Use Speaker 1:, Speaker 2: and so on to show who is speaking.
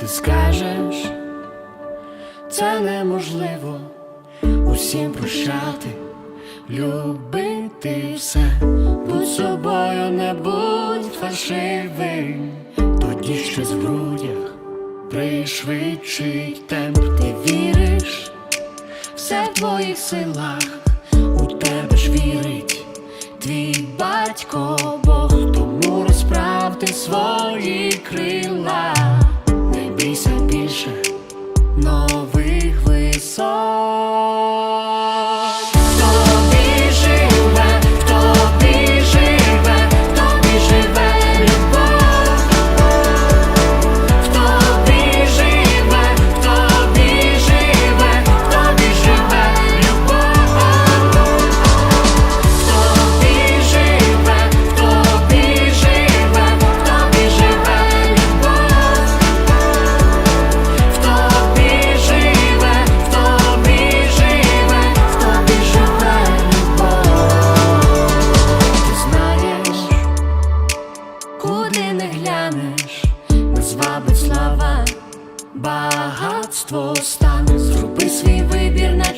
Speaker 1: ти скажеш, це неможливо усім прощати, любити все, будь собою, не будь фальшивим, тоді щось в грудях пришвидшить темп, ти віриш, все в твоїх силах, у тебе ж вірить твій батько Бог, тому розправ ти звабить слава, багатство стане, зроби свій вибір, на